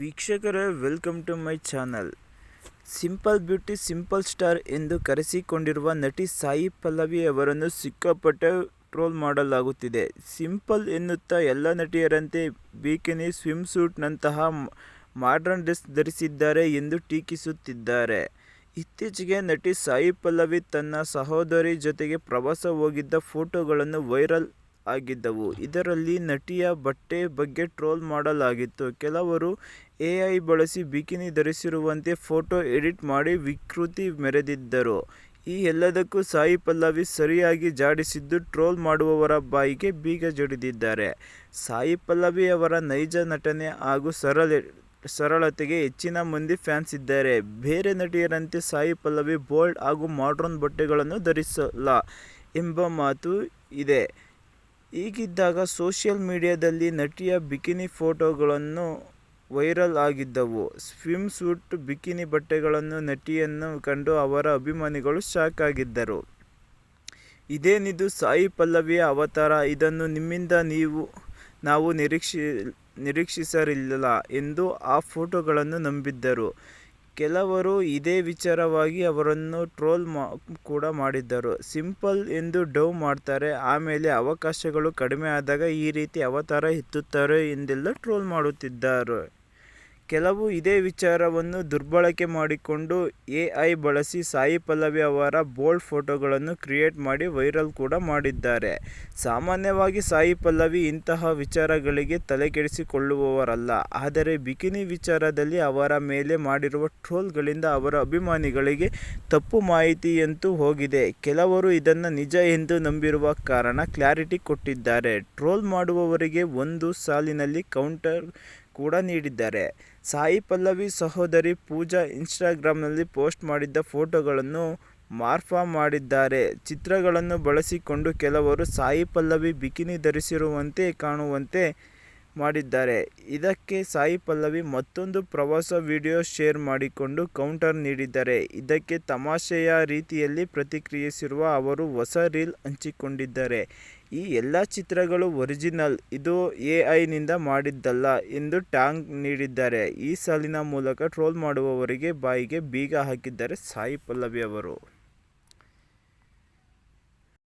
ವೀಕ್ಷಕರೇ, welcome to my channel. Simple beauty, simple star ಎಂದು ಕರೆಸಿಕೊಂಡಿರುವ ನಟಿ ಸಾಯಿ ಪಲ್ಲವಿ ಅವರನ್ನು ಸಿಕ್ಕಾಪಟ್ಟೆ ಟ್ರೋಲ್ ಮಾಡಲಾಗುತ್ತಿದೆ. ಸಿಂಪಲ್ ಎನ್ನುತ್ತಾ ಎಲ್ಲ ನಟಿಯರಂತೆ ಬೀಕಿನಿ ಸ್ವಿಮ್ ಸೂಟ್ನಂತಹ ಮಾಡ್ರನ್ ಡ್ರೆಸ್ ಧರಿಸಿದ್ದಾರೆ ಎಂದು ಟೀಕಿಸುತ್ತಿದ್ದಾರೆ. ಇತ್ತೀಚೆಗೆ ನಟಿ ಸಾಯಿ ಪಲ್ಲವಿ ತನ್ನ ಸಹೋದರಿ ಜೊತೆಗೆ ಪ್ರವಾಸ ಹೋಗಿದ್ದ ಫೋಟೋಗಳನ್ನು ವೈರಲ್ ಆಗಿದ್ದವು. ಇದರಲ್ಲಿ ನಟಿಯ ಬಟ್ಟೆ ಬಗ್ಗೆ ಟ್ರೋಲ್ ಮಾಡಲಾಗಿತ್ತು. ಕೆಲವರು ಎಐ ಬಳಸಿ ಬಿಕಿನಿ ಧರಿಸಿರುವಂತೆ ಫೋಟೋ ಎಡಿಟ್ ಮಾಡಿ ವಿಕೃತಿ ಮೆರೆದಿದ್ದರು. ಈ ಎಲ್ಲದಕ್ಕೂ ಸಾಯಿ ಪಲ್ಲವಿ ಸರಿಯಾಗಿ ಜಾಡಿಸಿದ್ದು ಟ್ರೋಲ್ ಮಾಡುವವರ ಬಾಯಿಗೆ ಬೀಗ ಜಡಿದಿದ್ದಾರೆ. ಸಾಯಿ ಪಲ್ಲವಿ ಅವರ ನೈಜ ನಟನೆ ಹಾಗೂ ಸರಳ, ಸರಳತೆಗೆ ಹೆಚ್ಚಿನ ಮಂದಿ ಫ್ಯಾನ್ಸ್ ಇದ್ದಾರೆ. ಬೇರೆ ನಟಿಯರಂತೆ ಸಾಯಿ ಪಲ್ಲವಿ ಬೋಲ್ಡ್ ಹಾಗೂ ಮಾಡ್ರನ್ ಬಟ್ಟೆಗಳನ್ನು ಧರಿಸಲ್ಲ ಎಂಬ ಮಾತು ಇದೆ. ಹೀಗಿದ್ದಾಗ ಸೋಷಿಯಲ್ ಮೀಡಿಯಾದಲ್ಲಿ ನಟಿಯ ಬಿಕಿನಿ ಫೋಟೋಗಳನ್ನು ವೈರಲ್ ಆಗಿದ್ದವು. ಸ್ವಿಮ್ ಸೂಟ್ ಬಿಕಿನಿ ಬಟ್ಟೆಗಳನ್ನು ನಟಿಯನ್ನು ಕಂಡು ಅವರ ಅಭಿಮಾನಿಗಳು ಶಾಕ್ ಆಗಿದ್ದರು. ಇದೇನಿದು ಸಾಯಿ ಪಲ್ಲವಿಯ ಅವತಾರ? ಇದನ್ನು ನಿಮ್ಮಿಂದ ನೀವು, ನಾವು ನಿರೀಕ್ಷಿ, ನಿರೀಕ್ಷಿಸಲಿಲ್ಲ ಎಂದು ಆ ಫೋಟೋಗಳನ್ನು ನಂಬಿದ್ದರು. ಕೆಲವರು ಇದೇ ವಿಚಾರವಾಗಿ ಅವರನ್ನು ಟ್ರೋಲ್ ಮಾ, ಕೂಡ ಮಾಡಿದ್ದರು. ಸಿಂಪಲ್ ಎಂದು ಡವ್ ಮಾಡ್ತಾರೆ. ಆಮೇಲೆ ಅವಕಾಶಗಳು ಕಡಿಮೆ ಆದಾಗ ಈ ರೀತಿ ಅವತಾರ ಎತ್ತುತ್ತಾರೆ ಎಂದೆಲ್ಲ ಟ್ರೋಲ್ ಮಾಡುತ್ತಿದ್ದಾರೆ. ಕೆಲವು ಇದೇ ವಿಚಾರವನ್ನು ದುರ್ಬಳಕೆ ಮಾಡಿಕೊಂಡು ಎ ಐ ಬಳಸಿ ಸಾಯಿ ಪಲ್ಲವಿ ಅವರ ಬೋಲ್ಡ್ ಫೋಟೋಗಳನ್ನು ಕ್ರಿಯೇಟ್ ಮಾಡಿ ವೈರಲ್ ಕೂಡ ಮಾಡಿದ್ದಾರೆ. ಸಾಮಾನ್ಯವಾಗಿ ಸಾಯಿ ಪಲ್ಲವಿ ಇಂತಹ ವಿಚಾರಗಳಿಗೆ ತಲೆಕೆಡಿಸಿಕೊಳ್ಳುವವರಲ್ಲ. ಆದರೆ ಬಿಕಿನಿ ವಿಚಾರದಲ್ಲಿ ಅವರ ಮೇಲೆ ಮಾಡಿರುವ ಟ್ರೋಲ್ಗಳಿಂದ ಅವರ ಅಭಿಮಾನಿಗಳಿಗೆ ತಪ್ಪು ಮಾಹಿತಿಯಂತೂ ಹೋಗಿದೆ. ಕೆಲವರು ಇದನ್ನು ನಿಜ ಎಂದು ನಂಬಿರುವ ಕಾರಣ ಕ್ಲಾರಿಟಿ ಕೊಟ್ಟಿದ್ದಾರೆ. ಟ್ರೋಲ್ ಮಾಡುವವರಿಗೆ ಒಂದು ಸಾಲಿನಲ್ಲಿ ಕೌಂಟರ್ ಕೂಡ ನೀಡಿದ್ದಾರೆ. ಸಾಯಿ ಪಲ್ಲವಿ ಸಹೋದರಿ ಪೂಜಾ ಇನ್ಸ್ಟಾಗ್ರಾಮ್ನಲ್ಲಿ ಪೋಸ್ಟ್ ಮಾಡಿದ್ದ ಫೋಟೋಗಳನ್ನು ಮಾರ್ಫಾ ಮಾಡಿದ್ದಾರೆ. ಚಿತ್ರಗಳನ್ನು ಬಳಸಿಕೊಂಡು ಕೆಲವರು ಸಾಯಿ ಪಲ್ಲವಿ ಬಿಕಿನಿ ಧರಿಸಿರುವಂತೆ ಕಾಣುವಂತೆ ಮಾಡಿದ್ದಾರೆ. ಇದಕ್ಕೆ ಸಾಯಿ ಪಲ್ಲವಿ ಮತ್ತೊಂದು ಪ್ರವಾಸ ವಿಡಿಯೋ ಶೇರ್ ಮಾಡಿಕೊಂಡು ಕೌಂಟರ್ ನೀಡಿದ್ದಾರೆ. ಇದಕ್ಕೆ ತಮಾಷೆಯ ರೀತಿಯಲ್ಲಿ ಪ್ರತಿಕ್ರಿಯಿಸಿರುವ ಅವರು ಹೊಸ ರೀಲ್ ಹಂಚಿಕೊಂಡಿದ್ದಾರೆ. ಈ ಎಲ್ಲ ಚಿತ್ರಗಳು ಒರಿಜಿನಲ್, ಇದು ಎ ಐನಿಂದ ಮಾಡಿದ್ದಲ್ಲ ಎಂದು ಟ್ಯಾಂಗ್ ನೀಡಿದ್ದಾರೆ. ಈ ಸಾಲಿನ ಮೂಲಕ ಟ್ರೋಲ್ ಮಾಡುವವರಿಗೆ ಬಾಯಿಗೆ ಬೀಗ ಹಾಕಿದ್ದಾರೆ ಸಾಯಿ ಪಲ್ಲವಿ ಅವರು.